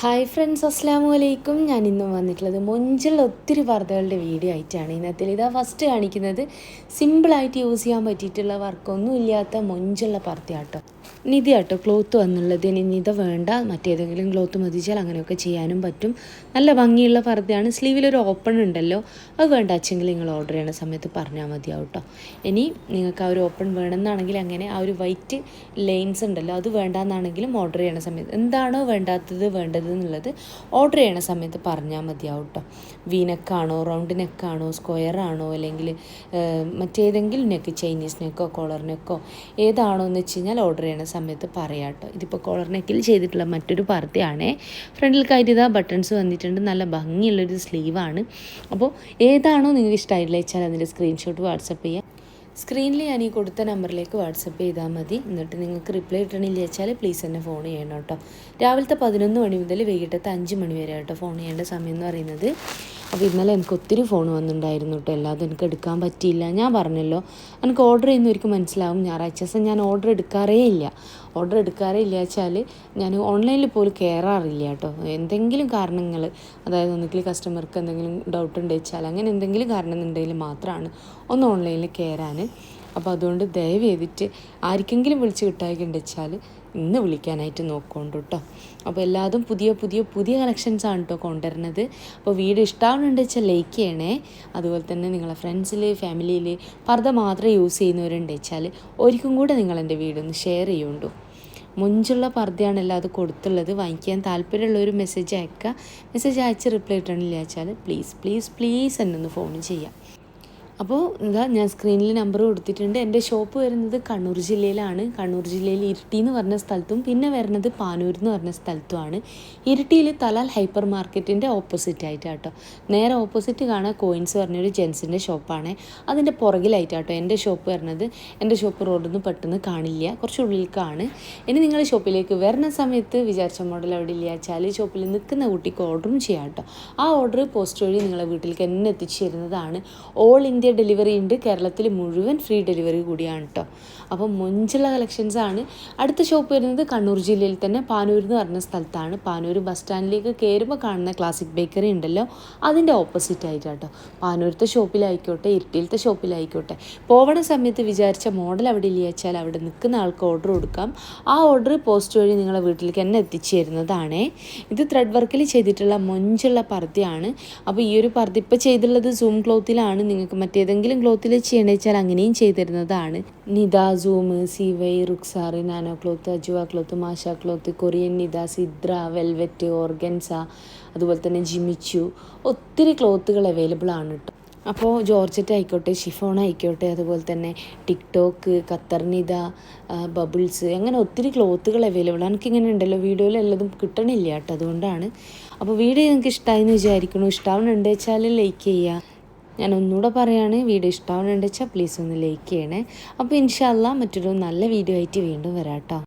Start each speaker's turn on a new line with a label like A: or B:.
A: Hi friends അസ്സാം വലൈക്കും ഞാൻ ഇന്നും വന്നിട്ടുള്ളത് മൊഞ്ചുള്ള ഒത്തിരി വാർത്തകളുടെ വീഡിയോ ആയിട്ടാണ്. ഇന്നത്തെ ഇതാ ഫസ്റ്റ് കാണിക്കുന്നത് സിമ്പിളായിട്ട് യൂസ് ചെയ്യാൻ പറ്റിയിട്ടുള്ള വർക്കൊന്നും ഇല്ലാത്ത മൊഞ്ചുള്ള പർദ്ദയാട്ടോ നിധി ആട്ടോ ക്ലോത്ത് വന്നുള്ളത്. ഇനി നിത വേണ്ട മറ്റേതെങ്കിലും ക്ലോത്ത് മതിച്ചാൽ അങ്ങനെയൊക്കെ ചെയ്യാനും പറ്റും. നല്ല ഭംഗിയുള്ള പർദ്ദയാണ്. സ്ലീവിലൊരു ഓപ്പൺ ഉണ്ടല്ലോ. അത് വേണ്ട അച്ഛങ്കിൽ നിങ്ങൾ ഓർഡർ ചെയ്യണ സമയത്ത് പറഞ്ഞാൽ മതിയാവും കേട്ടോ ഇനി നിങ്ങൾക്ക് ആ ഒരു ഓപ്പൺ വേണമെന്നാണെങ്കിൽ അങ്ങനെ ആ ഒരു വൈറ്റ് ലൈൻസ് ഉണ്ടല്ലോ അത് വേണ്ടാന്നാണെങ്കിലും ഓർഡർ ചെയ്യണ സമയത്ത്. എന്താണോ വേണ്ടാത്തത് വേണ്ടത് എന്നുള്ളത് ഓർഡർ ചെയ്യണ സമയത്ത് പറഞ്ഞാൽ മതിയാവും കേട്ടോ വീനക്കാണോ റൗണ്ട് നെക്കാണോ സ്ക്വയർ ആണോ അല്ലെങ്കിൽ മറ്റേതെങ്കിലും നെക്ക് ചൈനീസ് നെക്കോ കോളർ നെക്കോ ഏതാണോ എന്ന് വെച്ച് കഴിഞ്ഞാൽ ഓർഡർ ചെയ്യണ സമയത്ത് പറയാം കേട്ടോ. ഇതിപ്പോൾ കോളർ നെക്കിൽ ചെയ്തിട്ടുള്ള മറ്റൊരു പർദ്ദയാണേ ഫ്രണ്ടിൽ കയറ്റിയതാ ബട്ടൺസ് വന്നിട്ടുണ്ട്. നല്ല ഭംഗിയുള്ളൊരു സ്ലീവാണ് അപ്പോൾ ഏതാണോ നിങ്ങൾക്ക് ഇഷ്ടമായിട്ടില്ല വെച്ചാൽ അതിന്റെ സ്ക്രീൻഷോട്ട് വാട്സപ്പ് ചെയ്യാം. സ്ക്രീനിൽ ഞാൻ ഈ കൊടുത്ത നമ്പറിലേക്ക് വാട്സപ്പ് ചെയ്താൽ മതി. എന്നിട്ട് നിങ്ങൾക്ക് റിപ്ലൈ കിട്ടണില്ല വെച്ചാൽ പ്ലീസ് എന്നെ ഫോൺ ചെയ്യണം കേട്ടോ. രാവിലത്തെ പതിനൊന്ന് മണി മുതൽ വൈകിട്ടത്തെ അഞ്ച് മണി വരെ കേട്ടോ ഫോൺ ചെയ്യേണ്ട സമയം എന്ന് പറയുന്നത്. അപ്പോൾ ഇന്നലെ എനിക്ക് ഒത്തിരി ഫോൺ വന്നിട്ടുണ്ടായിരുന്നു കേട്ടോ എല്ലാതും എനിക്ക് എടുക്കാൻ പറ്റിയില്ല. ഞാൻ പറഞ്ഞല്ലോ എനിക്ക് ഓർഡർ ചെയ്യുന്നവർക്ക് മനസ്സിലാവും. ഞായറാഴ്ച ദിവസം ഞാൻ ഓർഡർ എടുക്കാറേ ഇല്ല. ഓർഡർ എടുക്കാറേ ഇല്ല വെച്ചാൽ ഞാൻ ഓൺലൈനിൽ പോലും കയറാറില്ല കേട്ടോ എന്തെങ്കിലും കാരണങ്ങൾ അതായത് ഒന്നുകിൽ കസ്റ്റമർക്ക് എന്തെങ്കിലും ഡൗട്ട് ഉണ്ട് വെച്ചാൽ അങ്ങനെ എന്തെങ്കിലും കാരണം ഉണ്ടെങ്കിൽ മാത്രമാണ് ഒന്ന് ഓൺലൈനിൽ കയറാൻ അപ്പോൾ അതുകൊണ്ട് ദയവ് ചെയ്തിട്ട് ആർക്കെങ്കിലും വിളിച്ച് കിട്ടായിട്ടുണ്ട് വെച്ചാൽ ഇന്ന് വിളിക്കാനായിട്ട് നോക്കുന്നുണ്ട് കേട്ടോ അപ്പോൾ എല്ലാതും പുതിയ പുതിയ പുതിയ കളക്ഷൻസ് ആണ് കേട്ടോ കൊണ്ടുവരുന്നത്. അപ്പോൾ വീട് ഇഷ്ടമാവുന്നുണ്ട് വെച്ചാൽ ലൈക്ക് ചെയ്യണേ. അതുപോലെ തന്നെ നിങ്ങളെ ഫ്രണ്ട്സിൽ ഫാമിലിയിൽ പർദ്ദ മാത്രം യൂസ് ചെയ്യുന്നവരുണ്ട് വെച്ചാൽ ഒരിക്കും കൂടെ നിങ്ങൾ എന്റെ വീഡിയോ ഒന്ന് ഷെയർ ചെയ്യുണ്ടോ. മുഞ്ചുള്ള പർദ്ദയാണല്ലോ അത് കൊടുത്തുള്ളത്. വാങ്ങിക്കാൻ താല്പര്യമുള്ള ഒരു മെസ്സേജ് അയക്കുക മെസ്സേജ് അയച്ച് റിപ്ലൈ ഇട്ടണില്ല വെച്ചാൽ പ്ലീസ് പ്ലീസ് പ്ലീസ് എന്നെ ഒന്ന് ഫോൺ ചെയ്യാം. അപ്പോൾ ഇതാ ഞാൻ സ്ക്രീനിൽ നമ്പർ കൊടുത്തിട്ടുണ്ട്. എന്റെ ഷോപ്പ് വരുന്നത് കണ്ണൂർ ജില്ലയിലാണ്. കണ്ണൂർ ജില്ലയിൽ ഇരിട്ടി എന്ന് പറഞ്ഞ സ്ഥലത്തും പിന്നെ വരുന്നത് പാനൂർ എന്ന് പറഞ്ഞ സ്ഥലത്തുമാണ്. ഇരിട്ടിയിൽ തലാൽ ഹൈപ്പർ മാർക്കറ്റിന്റെ ഓപ്പോസിറ്റ് ആയിട്ടാട്ടോ. നേരെ ഓപ്പോസിറ്റ് കാണാൻ കോയിൻസ് പറഞ്ഞൊരു ജെൻസിന്റെ ഷോപ്പാണ് അതിന്റെ പുറകിലായിട്ടാട്ടോ എന്റെ ഷോപ്പ് വരുന്നത്. എന്റെ ഷോപ്പ് റോഡിൽ നിന്ന് പെട്ടെന്ന് കാണില്ല. കുറച്ച് ഉള്ളിലേക്കാണ് ഇനി നിങ്ങൾ ഷോപ്പിലേക്ക് വരുന്ന സമയത്ത് വിചാരിച്ച മോഡൽ അവിടെ ഇല്ല വെച്ചാൽ ഷോപ്പിൽ നിൽക്കുന്ന കുട്ടിക്ക് ഓർഡറും ചെയ്യാം കേട്ടോ ആ ഓർഡർ പോസ്റ്റ് വഴി നിങ്ങളെ വീട്ടിലേക്ക് എന്നെ എത്തിച്ചു തരുന്നതാണ്. ഓൾ ഇന്ത്യ ഡെലിവറി ഉണ്ട്. കേരളത്തിൽ മുഴുവൻ ഫ്രീ ഡെലിവറി കൂടിയാണ് കേട്ടോ അപ്പോൾ മുഞ്ചുള്ള കളക്ഷൻസ് ആണ്. അടുത്ത ഷോപ്പ് വരുന്നത് കണ്ണൂർ ജില്ലയിൽ തന്നെ പാനൂർ എന്ന് പറഞ്ഞ സ്ഥലത്താണ്. പാനൂർ ബസ് സ്റ്റാൻഡിലേക്ക് കയറുമ്പോൾ കാണുന്ന ക്ലാസിക് ബേക്കറി ഉണ്ടല്ലോ. അതിന്റെ ഓപ്പോസിറ്റ് ആയിട്ട് കേട്ടോ പാനൂരത്തെ ഷോപ്പിലായിക്കോട്ടെ ഇരിട്ടിയിലത്തെ ഷോപ്പിലായിക്കോട്ടെ പോവണ സമയത്ത് വിചാരിച്ച മോഡൽ അവിടെ ഇല്ല വെച്ചാൽ അവിടെ നിൽക്കുന്ന ആൾക്ക് ഓർഡർ കൊടുക്കാം. ആ ഓർഡർ പോസ്റ്റ് വഴി നിങ്ങളെ വീട്ടിലേക്ക് തന്നെ എത്തിച്ചു തരുന്നതാണേ ഇത് ത്രെഡ് വർക്കിൽ ചെയ്തിട്ടുള്ള മൊഞ്ചുള്ള പർദ്ദയാണ്. അപ്പോൾ ഈ ഒരു പർദ്ദ ഇപ്പോൾ ചെയ്തിട്ടുള്ളത് സൂം ക്ലോത്തിലാണ് നിങ്ങൾക്ക് മറ്റേതെങ്കിലും ക്ലോത്തിൽ ചെയ്യണമെന്ന് വെച്ചാൽ അങ്ങനെയും ചെയ്തിരുന്നതാണ്. നിത സൂം സിവൈ റുക്സാറ് നാനോ ക്ലോത്ത് അജുവ ക്ലോത്ത് മാഷ ക്ലോത്ത് കൊറിയൻ നിത സിദ്ര വെൽവെറ്റ് ഓർഗൻസ അതുപോലെ തന്നെ ജിമിച്ചു. ഒത്തിരി ക്ലോത്തുകൾ അവൈലബിൾ ആണ് കേട്ടോ അപ്പോൾ ജോർജറ്റ് ആയിക്കോട്ടെ ഷിഫോൺ ആയിക്കോട്ടെ അതുപോലെ തന്നെ ടിക്ടോക്ക് ഖത്തർനിത ബബിൾസ് അങ്ങനെ ഒത്തിരി ക്ലോത്തുകൾ അവൈലബിൾ ആണ്. എനിക്കിങ്ങനെ ഉണ്ടല്ലോ വീഡിയോയിൽ എല്ലതും കിട്ടണില്ല കേട്ടോ അതുകൊണ്ടാണ്. അപ്പോൾ വീഡിയോ നിങ്ങൾക്ക് ഇഷ്ടമായി എന്ന് വിചാരിക്കണു ഇഷ്ടമാവുന്നുണ്ടെന്ന് വെച്ചാൽ ലൈക്ക് ചെയ്യുക. ഞാൻ ഒന്നുകൂടെ പറയുകയാണ് വീഡിയോ ഇഷ്ടമാവുന്നുണ്ടെച്ചാൽ പ്ലീസ് ഒന്ന് ലൈക്ക് ചെയ്യണേ. അപ്പോൾ ഇൻഷാല്ല മറ്റൊരു നല്ല വീഡിയോ ആയിട്ട് വീണ്ടും വരാം കേട്ടോ